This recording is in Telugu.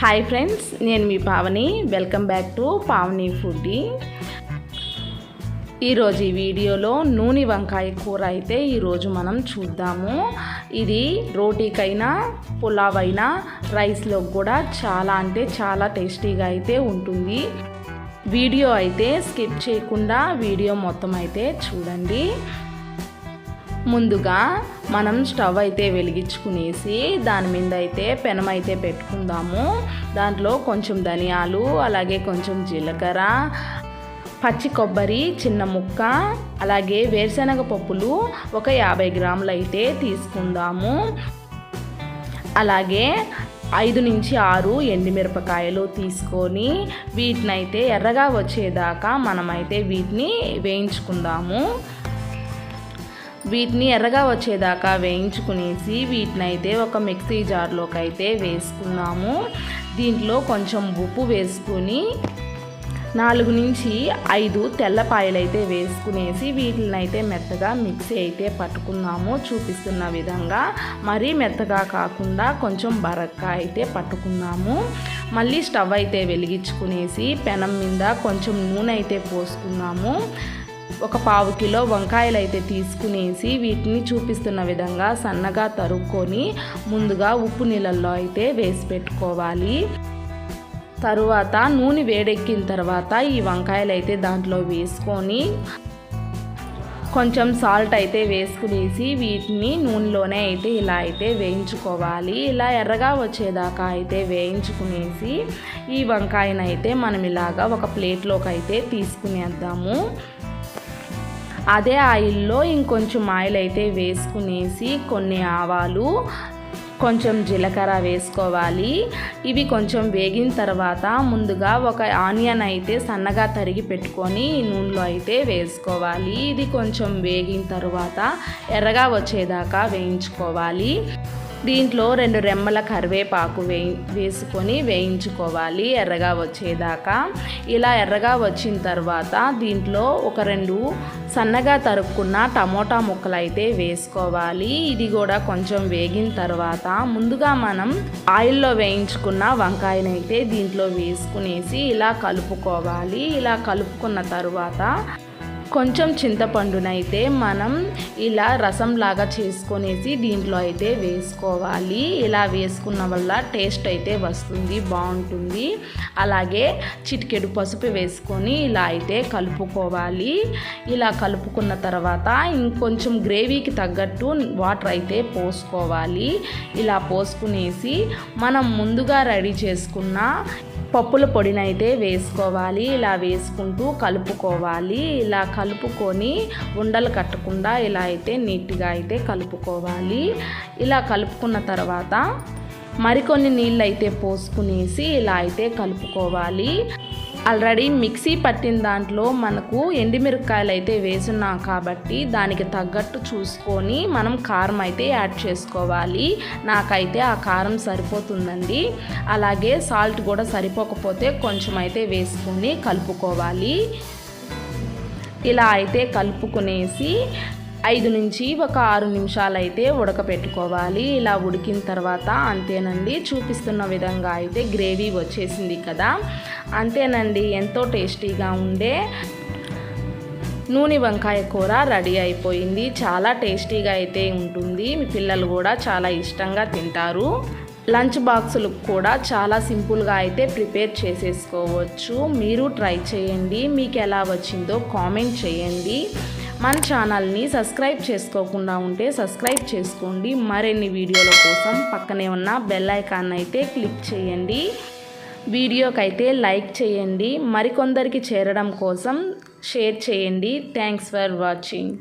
హాయ్ ఫ్రెండ్స్ నేను మీ Pavani. Welcome back to Pavani foodie ఈరోజు ఈ వీడియోలో నూనె వంకాయ కూర అయితే ఈరోజు మనం చూద్దాము. ఇది రోటీకైనా పులావ్ అయినా రైస్లో కూడా చాలా అంటే చాలా టేస్టీగా అయితే ఉంటుంది. వీడియో అయితే స్కిప్ చేయకుండా వీడియో మొత్తం అయితే చూడండి. ముందుగా మనం స్టవ్ అయితే వెలిగించుకునేసి దాని మీద అయితే పెనం అయితే పెట్టుకుందాము. దాంట్లో కొంచెం ధనియాలు అలాగే కొంచెం జీలకర్ర పచ్చి కొబ్బరి చిన్న ముక్క అలాగే వేరుశనగ పప్పులు ఒక యాభై గ్రాములు అయితే తీసుకుందాము. అలాగే ఐదు నుంచి ఆరు ఎండుమిరపకాయలు తీసుకొని వీటినైతే ఎర్రగా వచ్చేదాకా మనమైతే వీటిని వేయించుకుందాము. వీటిని ఎర్రగా వచ్చేదాకా వేయించుకునేసి వీటిని అయితే ఒక మిక్సీ జార్లోకి అయితే వేసుకున్నాము. దీంట్లో కొంచెం ఉప్పు వేసుకుని నాలుగు నుంచి ఐదు తెల్లపాయలు అయితే వేసుకునేసి వీటిని అయితే మెత్తగా మిక్సీ అయితే పట్టుకున్నాము. చూపిస్తున్న విధంగా మరీ మెత్తగా కాకుండా కొంచెం బరక్గా అయితే పట్టుకున్నాము. మళ్ళీ స్టవ్ అయితే వెలిగించుకునేసి పెనం మీద కొంచెం నూనె అయితే పోసుకున్నాము. ఒక పావు కిలో వంకాయలు అయితే తీసుకునేసి వీటిని చూపిస్తున్న విధంగా సన్నగా తరుక్కొని ముందుగా ఉప్పు నీళ్ళల్లో అయితే వేసి పెట్టుకోవాలి. తరువాత నూనె వేడెక్కిన తర్వాత ఈ వంకాయలు అయితే దాంట్లో వేసుకొని కొంచెం సాల్ట్ అయితే వేసుకునేసి వీటిని నూనెలోనే అయితే ఇలా అయితే వేయించుకోవాలి. ఇలా ఎర్రగా వచ్చేదాకా అయితే వేయించుకునేసి ఈ వంకాయనైతే మనం ఇలాగా ఒక ప్లేట్లోకి అయితే తీసుకునేద్దాము. అదే ఆయిల్లో ఇంకొంచెం ఆయిల్ అయితే వేసుకునేసి కొన్ని ఆవాలు కొంచెం జీలకర్ర వేసుకోవాలి. ఇవి కొంచెం వేగిన తర్వాత ముందుగా ఒక ఆనియన్ అయితే సన్నగా తరిగి పెట్టుకొని నూనెలో అయితే వేసుకోవాలి. ఇది కొంచెం వేగిన తర్వాత ఎర్రగా వచ్చేదాకా వేయించుకోవాలి. దీంట్లో రెండు రెమ్మల కరివేపాకు వే వేసుకొని వేయించుకోవాలి ఎర్రగా వచ్చేదాకా. ఇలా ఎర్రగా వచ్చిన తర్వాత దీంట్లో ఒక రెండు సన్నగా తరుక్కున్న టమోటా ముక్కలు అయితే వేసుకోవాలి. ఇది కూడా కొంచెం వేగిన తర్వాత ముందుగా మనం ఆయిల్లో వేయించుకున్న వంకాయనైతే దీంట్లో వేసుకునేసి ఇలా కలుపుకోవాలి. ఇలా కలుపుకున్న తర్వాత కొంచెం చింతపండునైతే మనం ఇలా రసంలాగా చేసుకొనేసి దీంట్లో అయితే వేసుకోవాలి. ఇలా వేసుకున్న వల్ల టేస్ట్ అయితే వస్తుంది బాగుంటుంది. అలాగే చిటికెడు పసుపు వేసుకొని ఇలా అయితే కలుపుకోవాలి. ఇలా కలుపుకున్న తర్వాత ఇంకొంచెం గ్రేవీకి తగ్గట్టు వాటర్ అయితే పోసుకోవాలి. ఇలా పోసుకునేసి మనం ముందుగా రెడీ చేసుకున్న పప్పుల పొడినైతే వేసుకోవాలి. ఇలా వేసుకుంటూ కలుపుకోవాలి. ఇలా కలుపుకొని ఉండలు కట్టకుండా ఇలా అయితే నీట్గా అయితే కలుపుకోవాలి. ఇలా కలుపుకున్న తర్వాత మరికొన్ని నీళ్ళు అయితే పోసుకునేసి ఇలా అయితే కలుపుకోవాలి. ఆల్రెడీ మిక్సీ పట్టిన దాంట్లో మనకు ఎండిమిరపకాయలు అయితే వేసున్నాం కాబట్టి దానికి తగ్గట్టు చూసుకొని మనం కారం అయితే యాడ్ చేసుకోవాలి. నాకైతే ఆ కారం సరిపోతుందండి. అలాగే సాల్ట్ కూడా సరిపోకపోతే కొంచెం అయితే వేసుకొని కలుపుకోవాలి. ఇలా అయితే కలుపుకునేసి ఐదు నుంచి ఒక ఆరు నిమిషాలు అయితే ఉడకపెట్టుకోవాలి. ఇలా ఉడికిన తర్వాత అంతేనండి చూపిస్తున్న విధంగా అయితే గ్రేవీ వచ్చేసింది కదా. అంతేనండి ఎంతో టేస్టీగా ఉండే నూనె వంకాయ కూర రెడీ అయిపోయింది. చాలా టేస్టీగా అయితే ఉంటుంది. మీ పిల్లలు కూడా చాలా ఇష్టంగా తింటారు. లంచ్ బాక్సులు కూడా చాలా సింపుల్గా అయితే ప్రిపేర్ చేసేసుకోవచ్చు. మీరు ట్రై చేయండి. మీకు ఎలా వచ్చిందో కామెంట్ చేయండి. మన ఛానల్ని సబ్స్క్రైబ్ చేసుకోకుండా ఉంటే సబ్స్క్రైబ్ చేసుకోండి. మరిన్ని వీడియోల కోసం పక్కనే ఉన్న బెల్ ఐకాన్ అయితే క్లిక్ చేయండి. వీడియోకైతే లైక్ చేయండి. మరికొందరికి చేరడం కోసం షేర్ చేయండి. Thanks for watching.